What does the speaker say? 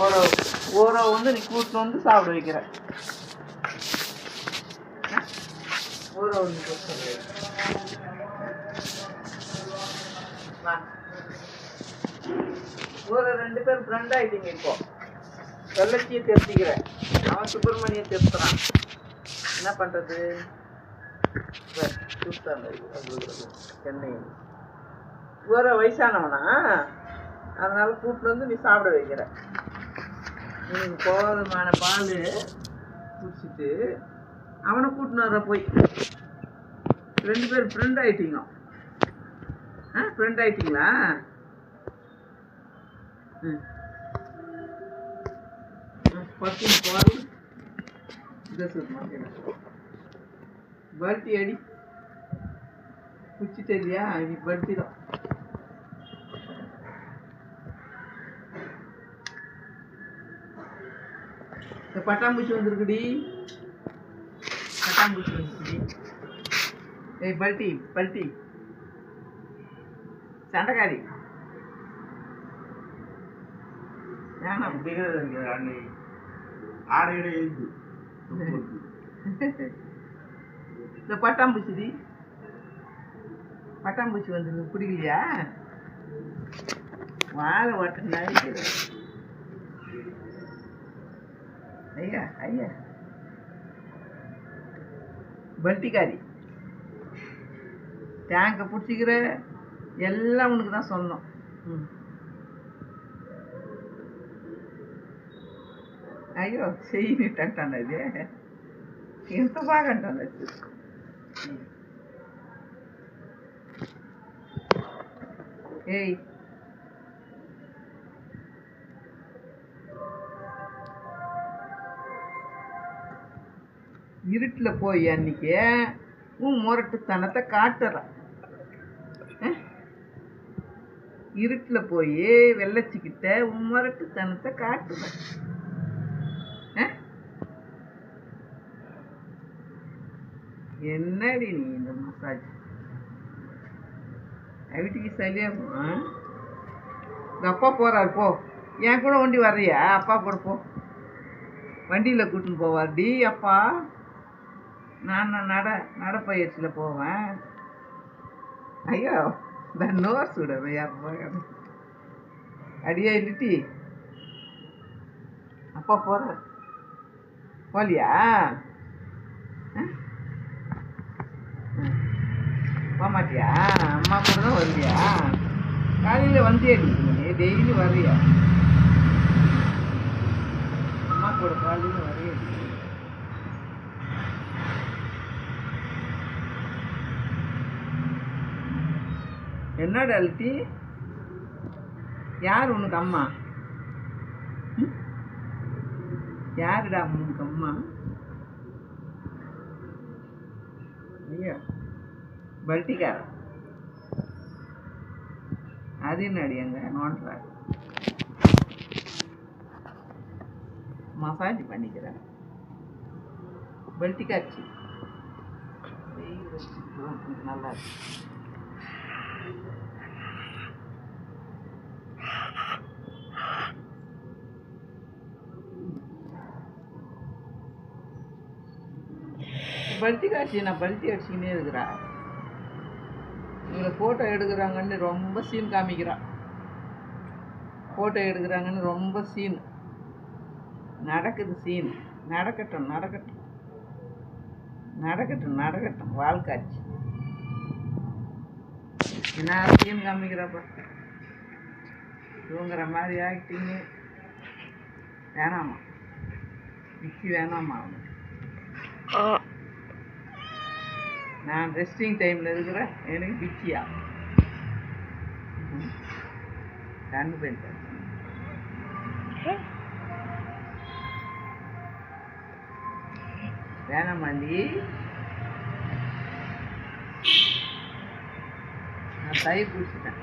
ஓரோ ஓரோ வந்து நீ கூட்டு வந்து சாப்பிட வைக்கிற ஓரோ வந்து கூட்டு ரெண்டு பேரும் ஃப்ரெண்ட் ஆயிட்டீங்க இப்போ. வெள்ளச்சியை திருத்திக்கிறேன். அவன் சுப்பிரமணியை திருத்துறான். என்ன பண்றது? சென்னை. ஊர வயசானவனா? அதனால கூப்பிட்டு வந்து நீ சாப்பிட வைக்கிற எனக்கு போதுமான பால் குடிச்சிட்டு அவனை கூட்டின்னு வர போய். ரெண்டு பேரும் ஃப்ரெண்ட் ஆயிட்டீங்க. ஆ ஃப்ரெண்ட் ஆயிட்டீங்களா? ம். பத்து பால். பல்ட்டி அடி. குச்சிட்டு இல்லையா? நீ பல்ட்டி தான். இந்த பட்டாம்பூச்சி வந்திருக்குடி. பட்டாம்பூச்சி வந்திருக்குடி. ஏய் பல்ட்டி பல்ட்டி சண்டைக்காரி. வேணாம் ஆடையிட எழுது இந்த பட்டாம்பூச்சிடி. பட்டாம்பூச்சி வந்து பிடிக்கலையா வாழை ஓட்டுனா ஐயா ஐயா பல்ட்டிக்காரி டேங்கை பிடிச்சிக்கிற எல்லாம் உனக்கு தான் சொந்தம் ம் అయ్యో చెయ్యినట్టు అన్నది ఎంత బాగా అంటుంది ఏయ్ இருட்டில் போய் அன்னைக்கு உன் முரட்டுத்தனத்தை காட்டுறான். இருட்டில் போய் வெள்ளச்சிக்கிட்ட உன் முரட்டுத்தனத்தை காட்டுறான். என்னடி நீ இந்த மசாஜ்? வீட்டுக்கு சரியா இந்த அப்பா போகிறார் போ. என் கூட வண்டி வர்றியா? அப்பா கூட போ. வண்டியில் கூட்டின்னு போவார் டி அப்பா. நான் நட நடப்பயிற்சியில் போவேன். ஐயோ இந்த நோர் விடுவேன் அடியே அடியா இல்லட்டி அப்பா போகிற போலியா? போகமாட்டியா அம்மா கூட தான் வருவியா? காலையில் வந்தியா நீ? டெய்லி வர்றியா? அம்மா கூட காலையில் வரையா என்னடா அல்ட்டி யார் உனக்கு அம்மா? யாருடா உனக்கு அம்மா? ஐயா பல்ட்டிக்கார அது என்னடி அங்க? நோண்டுற. மசாஜ் பண்ணிக்கிறேன் பல்ட்டிக்காச்சி. நல்லா இருக்கு. பருத்தி காட்சி நான் பருத்தி அடிச்சுக்கினே இருக்கிறா. இவங்களை ஃபோட்டோ எடுக்கிறாங்கன்னு ரொம்ப சீன் காமிக்கிறான் ஃபோட்டோ எடுக்கிறாங்கன்னு ரொம்ப சீன் நடக்குது சீன் நடக்கட்டும் நடக்கட்டும். நடக்கட்டும் நடக்கட்டும். வாழ்க்காட்சி. என்ன சீன் காமிக்கிறப்ப? தூங்குற மாதிரி ஆக்டிங்கு வேணாமா? விக்கி வேணாமா? அவனுக்கு நான் ரெஸ்டிங் டைமில் இருக்கிறேன் எனக்கு பிச்சியா? கண்ணு போயிட்டேன் வேணாமாண்டி நான் தயிர் குடிச்சிட்டேன்.